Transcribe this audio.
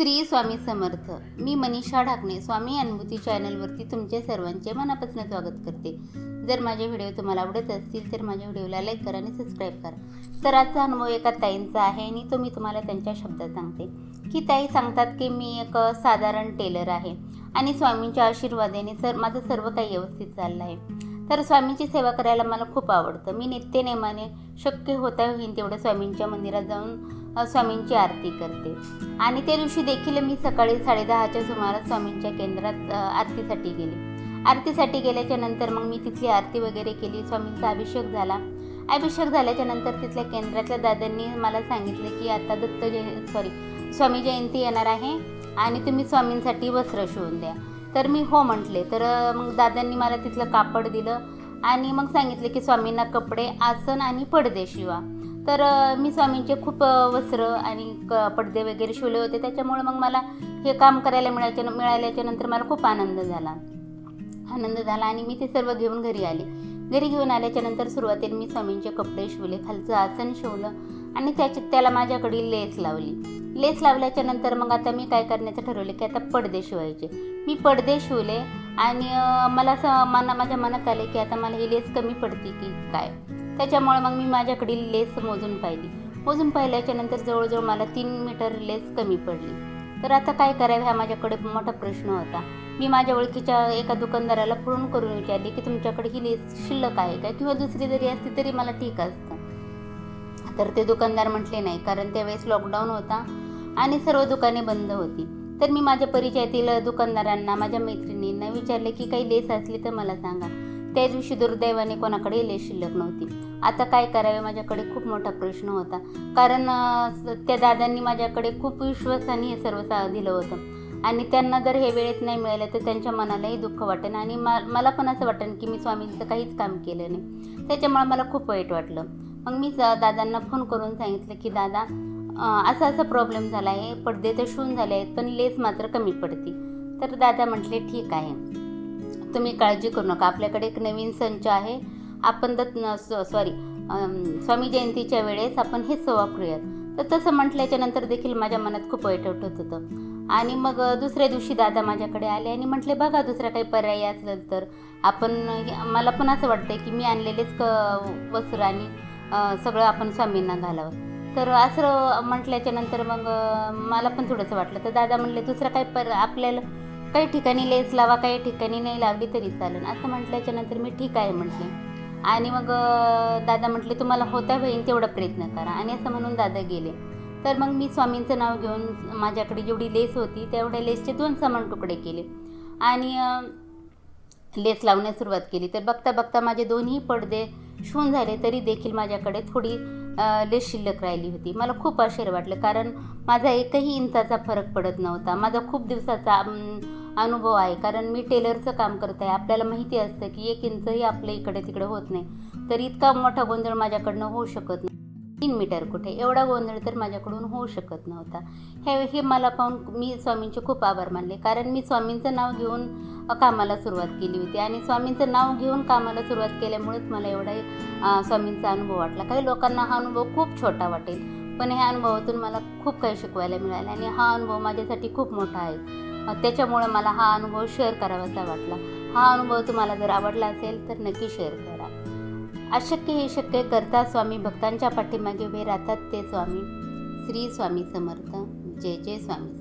श्री स्वामी समर्थ. मी मनीषा ढाकणे स्वामी अनुभूती चॅनलवरती तुमचे सर्वांचे मनापासून स्वागत करते. जर माझे व्हिडिओ तुम्हाला आवडत असतील तर माझ्या व्हिडिओला लाईक करा आणि सबस्क्राईब करा. तर आजचा अनुभव एका ताईंचा आहे आणि तो मी तुम्हाला त्यांच्या शब्दात सांगते. की ताई सांगतात की मी एक साधारण टेलर आहे आणि स्वामींच्या आशीर्वादाने सर माझं सर्व काही व्यवस्थित चाललं आहे. तर स्वामींची सेवा करायला मला खूप आवडतं. मी नित्यनेमाने शक्य होता होईन तेवढं स्वामींच्या मंदिरात जाऊन स्वामींची आरती करते. आणि त्या दिवशी देखील मी सकाळी साडेदहाच्या सुमारास स्वामींच्या केंद्रात आरतीसाठी गेले. आरतीसाठी गेल्याच्यानंतर मग मी तिथली आरती वगैरे केली. स्वामींचा अभिषेक झाला. अभिषेक झाल्याच्यानंतर तिथल्या केंद्रातल्या दादांनी मला सांगितलं की आता दत्त जय सॉरी स्वामी जयंती येणार आहे आणि तुम्ही स्वामींसाठी वस्त्र शिवून द्या. तर मी हो म्हटले. तर मग दादांनी मला तिथलं कापड दिलं आणि मग सांगितले की स्वामींना कपडे आसन आणि पडदे शिवा. तर मी स्वामींचे खूप वस्त्र आणि क पडदे वगैरे शिवले होते. त्याच्यामुळे मग मला हे काम करायला मिळायच्या मिळाल्याच्या नंतर मला खूप आनंद झाला. आनंद झाला आणि मी ते सर्व घेऊन घरी आले. घरी घेऊन आल्याच्यानंतर सुरुवातीला मी स्वामींचे कपडे शिवले खालचं आसन शिवलं आणि त्याच्या त्याला माझ्याकडे लेस लावली. लेस लावल्याच्या नंतर मग आता मी काय करण्याचं ठरवलं की आता पडदे शिवायचे. मी पडदे शिवले आणि मला असं मना माझ्या मनात आले की आता मला ही लेस कमी पडते की काय? त्याच्यामुळे मग मी माझ्याकडील लेस मोजून पाहिली. मोजून पाहिल्याच्या नंतर जवळजवळ मला तीन मीटर लेस कमी पडली. तर आता काय करावे हा माझ्याकडे मोठा प्रश्न होता. मी माझ्या ओळखीच्या एका दुकानदाराला फोन करून विचारले की तुमच्याकडे ही लेस शिल्लक आहे का? किंवा दुसरी जरी असती तरी मला ठीक असतं. तर ते दुकानदार म्हटले नाही कारण त्यावेळेस लॉकडाऊन होता आणि सर्व दुकाने बंद होती. तर मी माझ्या परिचयातील दुकानदारांना माझ्या मैत्रिणींना विचारले की काही लेस असली तर मला सांगा. त्या दिवशी दुर्दैवाने कोणाकडे लेस शिल्लक नव्हती. आता काय करावे? माझ्याकडे खूप मोठा प्रश्न होता. कारण त्या दादांनी माझ्याकडे खूप विश्वासाने हे सर्व सा दिलं होतं. आणि त्यांना जर हे वेळेत नाही मिळालं तर त्यांच्या मनालाही दुःख वाटेन. आणि मा मला पण असं वाटेन की मी स्वामींचं काहीच काम केलं नाही. त्याच्यामुळे मला खूप वाईट वाटलं. मग मी स- दादांना फोन करून सांगितलं की दादा असा असा प्रॉब्लेम झाला आहे. पडदे तर शून झाले आहेत पण लेस मात्र कमी पडते तर दादा म्हटले ठीक आहे. तुम्ही काळजी करू नका. आपल्याकडे एक नवीन संच आहे. आपण दत्त सॉरी स्वामी जयंतीच्या वेळेस आपण हेच वापरूयात तर तसं म्हटल्याच्या नंतर देखील माझ्या मनात खूप वाईट वाटत होतं. आणि मग दुसऱ्या दिवशी दादा माझ्याकडे आले आणि म्हटले बघा दुसरा काही पर्याय असेल तर आपण मला पण असं वाटतंय की मी आणलेलेच क वस्त्र आणि सगळं आपण स्वामींना घालावं. तर असं म्हटल्याच्या नंतर मग मला पण थोडंसं वाटलं. तर दादा म्हणले दुसरा काही पर आपल्याला काही ठिकाणी लेस लावा काही ठिकाणी नाही लावली तरी चालेल. असं म्हटल्याच्या नंतर मी ठीक आहे म्हटले. आणि मग दादा म्हटले तुम्हाला होता बहीण तेवढा प्रयत्न करा. आणि असं म्हणून दादा गेले. तर मग मी स्वामींचं नाव घेऊन माझ्याकडे जेवढी लेस होती तेवढ्या लेसचे दोन समान तुकडे केले. आणि लेस लावण्यास सुरुवात केली. तर बघता बघता माझे दोन्ही पडदे शिवून झाले तरी देखील माझ्याकडे थोडी लेस शिल्लक राहिली होती. मला खूप आश्चर्य वाटलं कारण माझा एकही इंचाचा फरक पडत नव्हता. माझा खूप दिवसाचा अनुभव आहे कारण मी टेलरचं काम करत. आहे आपल्याला माहिती असतं की एक इंचही आपल्या इकडे तिकडे होत नाही. तर इतका मोठा गोंधळ माझ्याकडनं होऊ शकत नाही तीन मीटर कुठे? एवढा गोंधळ तर माझ्याकडून होऊ शकत नव्हता. हे हे मला पाहून मी स्वामींचे खूप आभार मानले. कारण मी स्वामींचं नाव घेऊन कामाला सुरुवात केली होती. आणि स्वामींचं नाव घेऊन कामाला सुरुवात केल्यामुळेच मला एवढा स्वामींचा अनुभव वाटला. काही लोकांना हा अनुभव खूप छोटा वाटेल. पण ह्या अनुभवातून मला खूप काही शिकवायला मिळालं. आणि हा अनुभव माझ्यासाठी खूप मोठा आहे. त्याच्यामुळं त्याच्यामुळे मला हा अनुभव शेअर करावासा वाटला. हा अनुभव तुम्हाला जर आवडला असेल तर नक्की शेअर करा. अशक्य हे शक्य करता स्वामी भक्तांच्या पाठीमागे उभे राहतात ते स्वामी श्री स्वामी समर्थ. जय जय स्वामी.